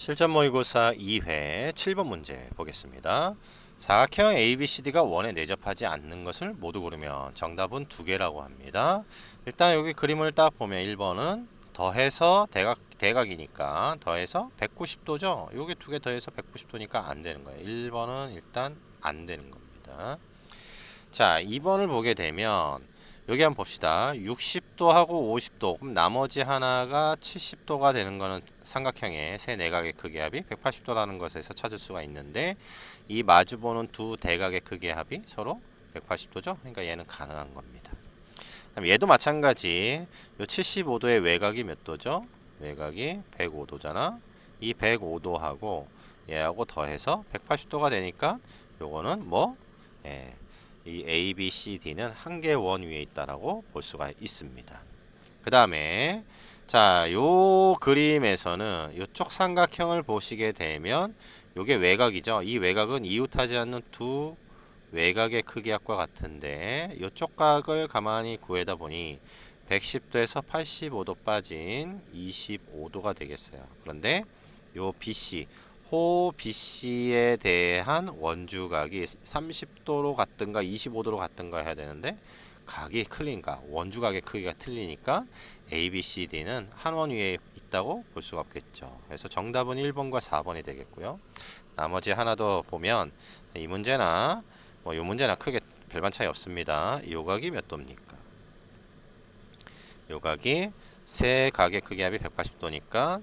실전 모의고사 2회 7번 문제 보겠습니다. 사각형 ABCD가 원에 내접하지 않는 것을 모두 고르면 정답은 두 개라고 합니다. 일단 여기 그림을 딱 보면 1번은 더해서 대각 대각이니까 더해서 190도죠. 요게 두 개 더해서 190도니까 안 되는 거예요. 1번은 일단 안 되는 겁니다. 자, 2번을 보게 되면 여기 한번 봅시다. 60도하고 50도. 그럼 나머지 하나가 70도가 되는 거는 삼각형의 세 내각의 크기 합이 180도라는 것에서 찾을 수가 있는데 이 마주보는 두 대각의 크기 합이 서로 180도죠. 그러니까 얘는 가능한 겁니다. 그럼 얘도 마찬가지. 요 75도의 외곽이 몇 도죠? 외곽이 105도잖아. 이 105도하고 얘하고 더해서 180도가 되니까 요거는 뭐 예. 이 A, B, C, D는 한 개 원 위에 있다라고 볼 수가 있습니다. 그 다음에 자, 요 그림에서는 요쪽 삼각형을 보시게 되면 요게 외곽이죠. 이 외곽은 이웃하지 않는 두 외곽의 크기 합과 같은데 요쪽 각을 가만히 구해다 보니 110도에서 85도 빠진 25도가 되겠어요. 그런데 요 BC 호 BC에 대한 원주각이 30도로 갔든가 25도로 갔든가 해야 되는데 각이 틀리니까 원주각의 크기가 틀리니까 A, B, C, D는 한 원 위에 있다고 볼 수가 없겠죠. 그래서 정답은 1번과 4번이 되겠고요. 나머지 하나 더 보면 이 문제나 뭐 이 문제나 크게 별반 차이 없습니다. 이 각이 몇 도입니까? 요 각이 세 각의 크기 합이 180도니까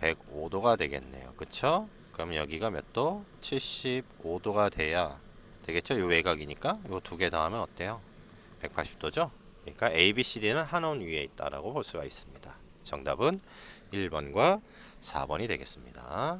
105도가 되겠네요. 그쵸? 그럼 여기가 몇 도? 75도가 돼야 되겠죠? 요 외곽이니까 요 두 개 더하면 어때요? 180도죠? 그러니까 A, B, C, D는 한원 위에 있다라고 볼 수가 있습니다. 정답은 1번과 4번이 되겠습니다.